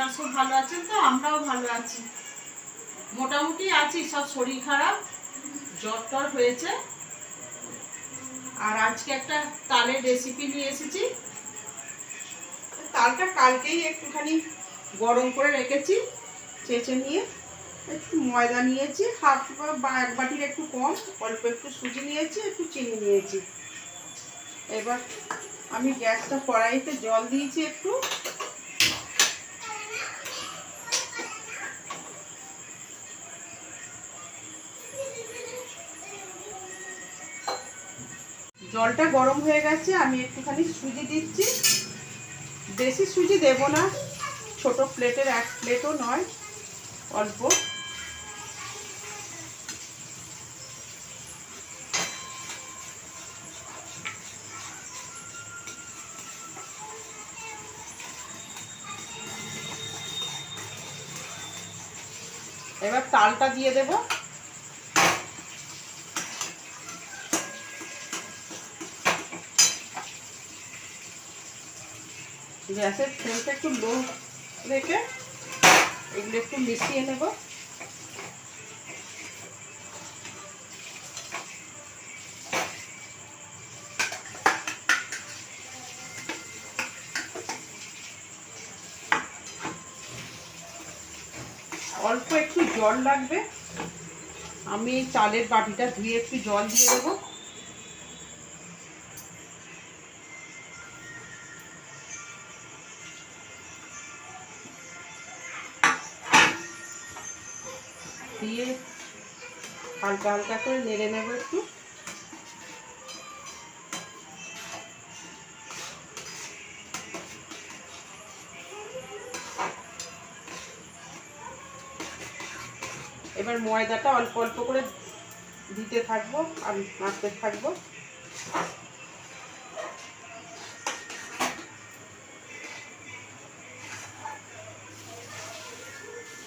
আপনারা সব ভালো আছেন তো? আমরাও ভালো আছি। মোটামুটি আছি, সব শরীর খারাপ, জ্বর টর হয়েছে। আর আজকে একটা তালের রেসিপি নিয়ে এসেছি। তালটা কালকেই একটুখানি গরম করে রেখেছি, চেঁচে নিয়ে একটু ময়দা নিয়েছি, হাফ বা এক বাটির একটু কম, অল্প একটু সুজি নিয়েছি, একটু চিনি নিয়েছি। এবার আমি গ্যাসটা কড়াইতে জল দিয়েছি একটু। জলটা গরম হয়ে গেছে, আমি একটুখানি সুজি দিচ্ছি। বেশি সুজি দেব না, ছোট প্লেটের এক প্লেটও নয়, অল্প। এবার তালটা দিয়ে দেব। গ্যাসের ফ্লেমটা একটু লো রেখে এগুলো একটু মিশিয়ে নেব। অল্প একটু জল লাগবে। আমি চালের বাটিটা ধুয়ে একটু জল দিয়ে দেবো। দিয়ে হালকা হালকা করে নেড়ে নেব একটু। এবার ময়দাটা অল্প অল্প করে দিতে থাকব আর নাড়তে থাকব।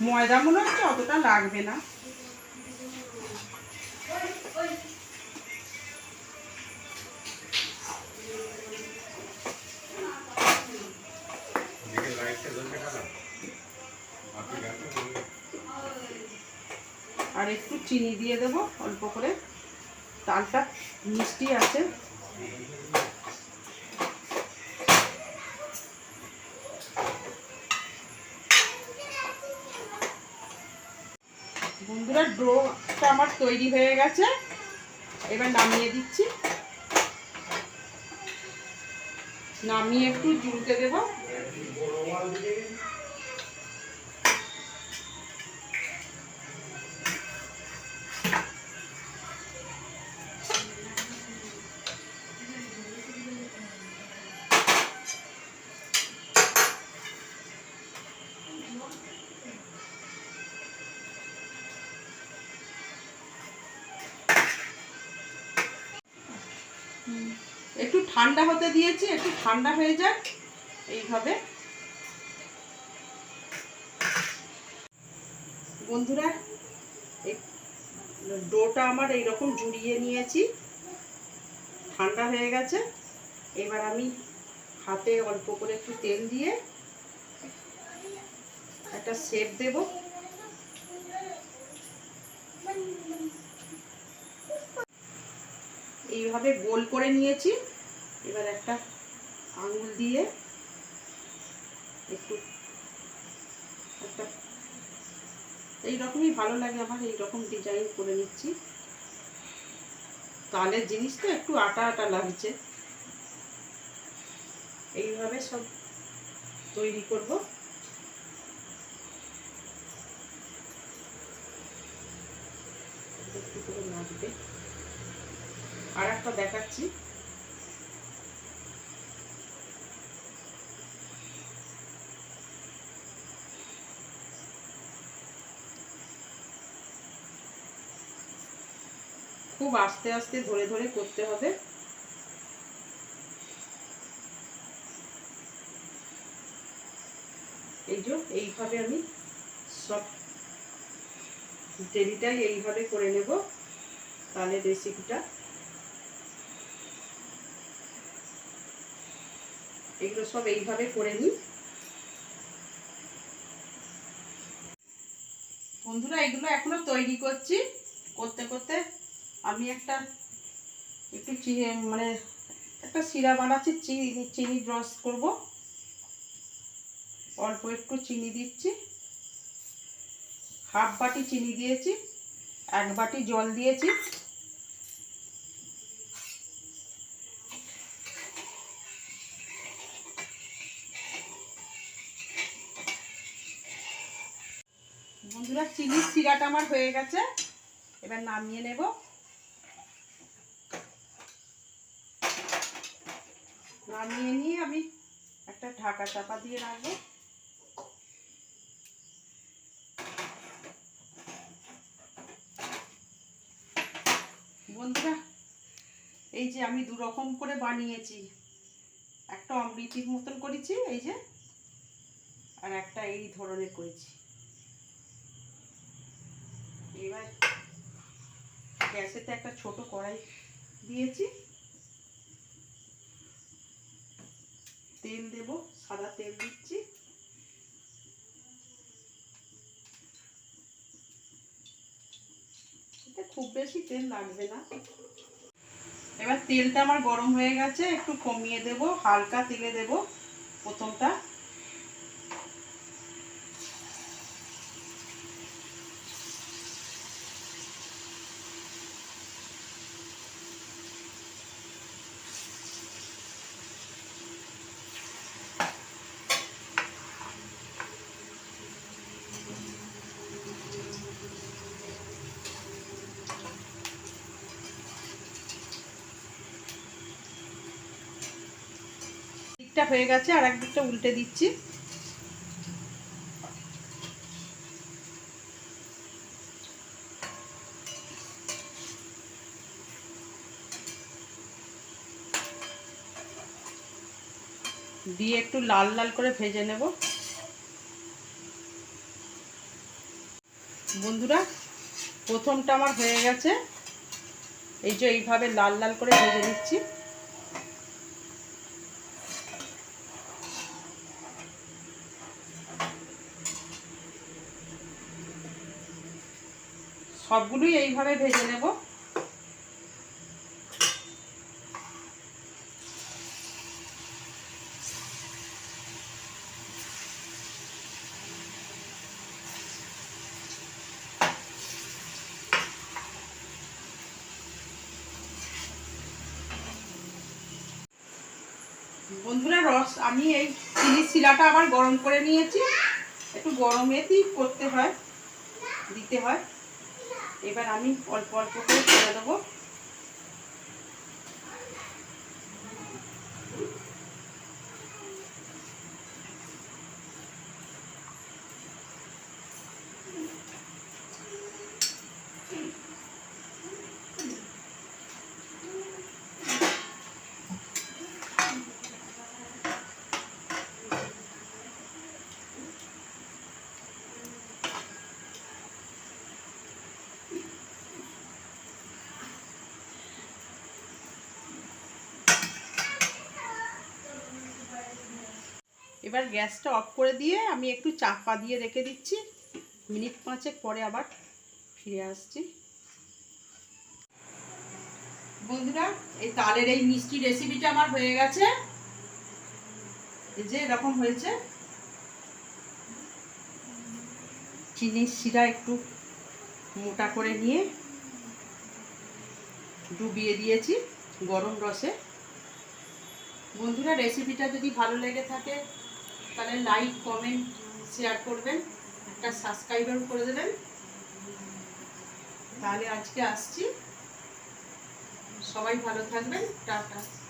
ময়দা মনে হচ্ছে অতটা লাগবে না। আর একটু চিনি দিয়ে দেবো অল্প করে। তালটা মিষ্টি আছে। বন্ধুরা ডোটা আমার তৈরি হয়ে গেছে। এবার নামিয়ে দিচ্ছি। নামিয়ে একটু জুড়তে দেবো। একটু ঠান্ডা হতে দিয়েছি, একটু ঠান্ডা হয়ে যাক। এইভাবে। বন্ধুরা ডোটা আমার এইরকম জুড়িয়ে নিয়েছি। ঠান্ডা হয়ে গেছে। এবার আমি হাতে অল্প করে একটু তেল দিয়ে একটা শেপ দেব। এইভাবে গোল করে নিয়েছি। এবার একটা আঙুল দিয়ে একটু একটা এইরকমই ভালো লাগে আমার, এইরকম ডিজাইন করে নিচ্ছি। জিনিস তো একটু আটা আটা লাগছে। এইভাবে সব তৈরি করব। লাগবে আর একটা দেখাচ্ছি। খুব আস্তে আস্তে ধরে ধরে করতে হবে। এই যে, এইভাবে আমি সব এইভাবে করে নেব, তাহলে রেসিপিটা এগুলো সব এইভাবে করে নিই। বন্ধুরা, এগুলো এখনও তৈরি করছি, করতে করতে আমি একটা, একটু মানে একটা শিরা বানাচ্ছি চিনি চিনির রস করব। অল্প একটু চিনি দিচ্ছি। হাফ বাটি চিনি দিয়েছি, এক বাটি জল দিয়েছি। বন্ধুরা, চিনির শিরাটা আমার হয়ে গেছে। এবার নামিয়ে নেব। নামিয়ে নিয়ে আমি একটা ঢাকা চাপা দিয়ে রাখব। বন্ধুরা, এই যে আমি দু রকম করে বানিয়েছি, একটা অমৃতির মতন করেছি, এই যে, আর একটা এই ধরনের করেছি। এবার গ্যাসেতে একটা ছোট কড়াই দিয়েছি। তেল দেব, সাদা তেল দিচ্ছি। এতে খুব বেশি তেল লাগবে না। এবার তেলটা আমার গরম হয়ে গেছে, একটু কমিয়ে দেব, হালকা তেলে দেব প্রথমটা। দিকটা হয়ে গেছে, আর এক দিকটা উল্টে দিচ্ছি। দিয়ে একটু লাল লাল করে ভেজে নেব। বন্ধুরা, প্রথমটা আমার হয়ে গেছে। এই যে এইভাবে লাল লাল করে ভেজে নিচ্ছি। সবগুলোই এইভাবে ভেজে নেব। বন্ধুরা, রস, আমি এই চিনির শিলাটা আবার গরম করে নিয়েছি। একটু গরমেতেই করতে হয়, দিতে হয়। এবার আমি অল্প অল্প করে ছেড়ে দেবো। এবার গ্যাসটা অফ করে দিয়ে আমি একটু চাপা দিয়ে রেখে দিচ্ছি। মিনিট পাঁচেক পরে আবার ফিরে আসছি। বন্ধুরা, এই তালের এই মিষ্টি রেসিপিটা আমার হয়ে গেছে। এই যে এরকম হয়েছে। চিনির শিরা একটু মোটা করে নিয়ে ডুবিয়ে দিয়েছি গরম রসে। বন্ধুরা রেসিপিটা যদি ভালো লেগে থাকে তাহলে লাইক কমেন্ট শেয়ার করবেন, একটা সাবস্ক্রাইবার করে দেবেন। তাহলে আজকে আসছি। সবাই ভালো থাকবেন। টাটা।